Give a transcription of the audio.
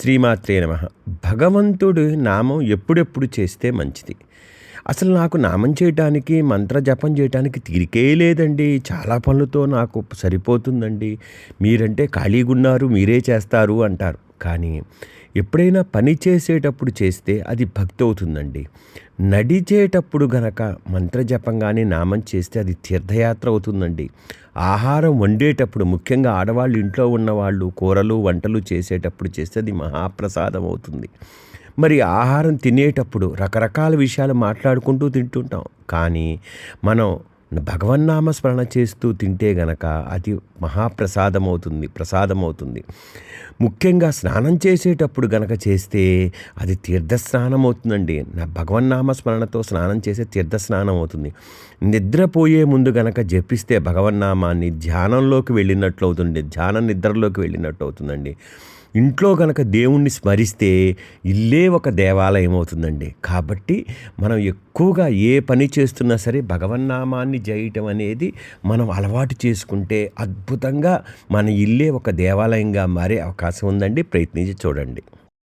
శ్రీమాత్రే నమ. భగవంతుడు నామం ఎప్పుడెప్పుడు చేస్తే మంచిది? అసలు నాకు నామం చేయటానికి మంత్ర జపం చేయటానికి తీరికే లేదండి. చాలా పనులతో నాకు సరిపోతుందండి. మీరంటే ఖాళీగా ఉన్నారు మీరే చేస్తారు అంటారు. కానీ ఎప్పుడైనా పని చేసేటప్పుడు చేస్తే అది భక్తి అవుతుందండి నడిచేటప్పుడు గనక మంత్రజపం కానీ నామం చేస్తే అది తీర్థయాత్ర అవుతుందండి. ఆహారం వండేటప్పుడు ముఖ్యంగా ఆడవాళ్ళు ఇంట్లో ఉన్నవాళ్ళు కూరలు వంటలు చేసేటప్పుడు చేస్తే అది మహాప్రసాదం అవుతుంది. మరి ఆహారం తినేటప్పుడు రకరకాల విషయాలు మాట్లాడుకుంటూ తింటుంటాం. కానీ మనం భగవన్నామ స్మరణ చేస్తూ తింటే గనక అది మహాప్రసాదమవుతుంది అవుతుంది ప్రసాదం అవుతుంది ముఖ్యంగా స్నానం చేసేటప్పుడు గనక చేస్తే అది తీర్థస్నానం అవుతుందండి నా భగవన్నామ స్మరణతో స్నానం చేసే తీర్థస్నానం అవుతుంది నిద్రపోయే ముందు గనక జపిస్తే భగవన్నామాన్ని ధ్యానంలోకి వెళ్ళినట్లు అవుతుంది ధ్యాన నిద్రలోకి వెళ్ళినట్టు అవుతుందండి ఇంట్లో కనుక దేవుణ్ణి స్మరిస్తే ఇల్లే ఒక దేవాలయం అవుతుందండి కాబట్టి మనం ఎక్కువగా ఏ పని చేస్తున్నా సరే భగవన్నామాన్ని చేయటం అనేది మనం అలవాటు చేసుకుంటే అద్భుతంగా మన ఇల్లే ఒక దేవాలయంగా మారే అవకాశం ఉందండి. ప్రయత్నించి చూడండి.